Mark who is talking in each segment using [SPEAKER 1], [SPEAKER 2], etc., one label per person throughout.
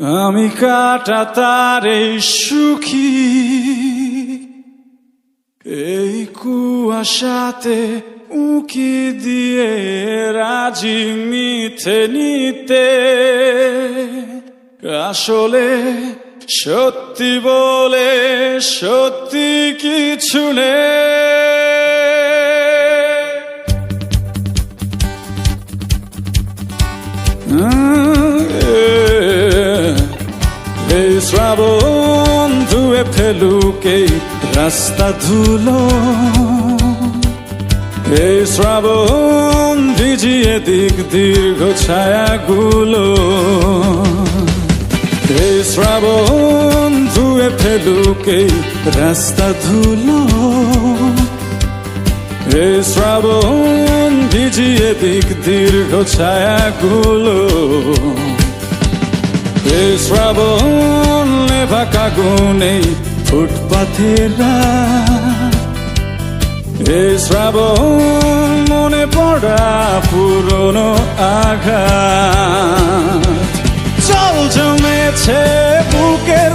[SPEAKER 1] আমি কাটা তার এই সুখী। এই কুয়াশাতে উকি দিয়ে রাজি মিথে নিতে। আসলে সত্যি বলে সত্যি কিছু নেই। শ্রাবণ ধুয়ে ফেলুক রাস্তা ধুলো। এই শ্রাবণ ভিজিয়ে দিক দীর্ঘ ছায়াগুলো। এই শ্রাবণ ধুয়ে ফেলুক রাস্তা ধুলো। এই শ্রাবণ ভিজিয়ে দিক দীর্ঘ ছায়াগুলো। শ্রাবণ লেভা কাগুনে ফুটপাথেরা এ শ্রাবণ মনে পড়া পুরনো আঘাত। জল জমেছে বুকের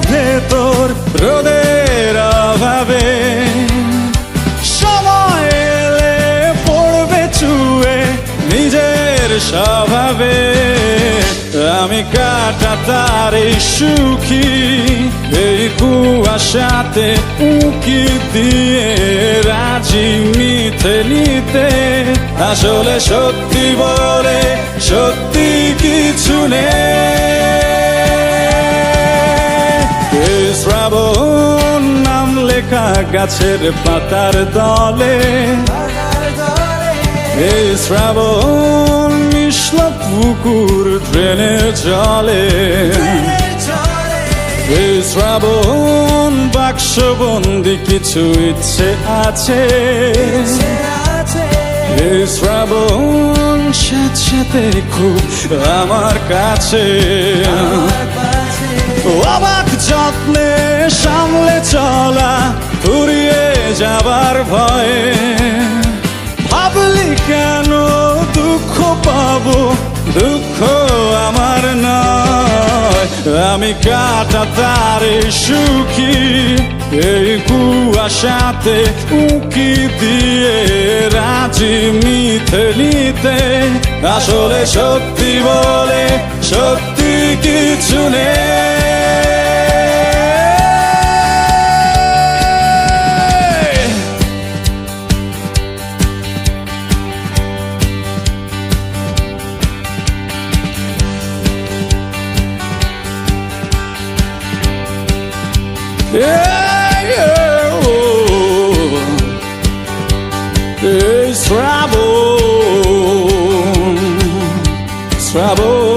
[SPEAKER 1] আমি কাটা তার এই সুখী এই কুয়াশাতে উকি দিয়ে রাজি মিথে নিতে। আসলে সত্যি বলে সত্যি কিছু নেই। এই শ্রাবণ নাম লেখা গাছের পাতার দলে এই শ্রাবণ পুকুর ট্রেনের জলে। এই শ্রাবণ, বাক্সবন্দি কিছু ইচ্ছে আছে। এই শ্রাবণ সাথে খুব আমার কাছে। অবাক যত্নে সামলে চলা, ফুরিয়ে যাবার ভয়ে। ভাবলি কেন দুঃখ পাবো? দুঃখ আমার নয়, আমি কাটা তারে সুখী। এই কুয়াশাতে উকি দিয়ে রাজি মিথে নিতে। আসলে সত্যি বলে সত্যি কিছু নেই। Yeah, yeah, oh. Trouble, trouble.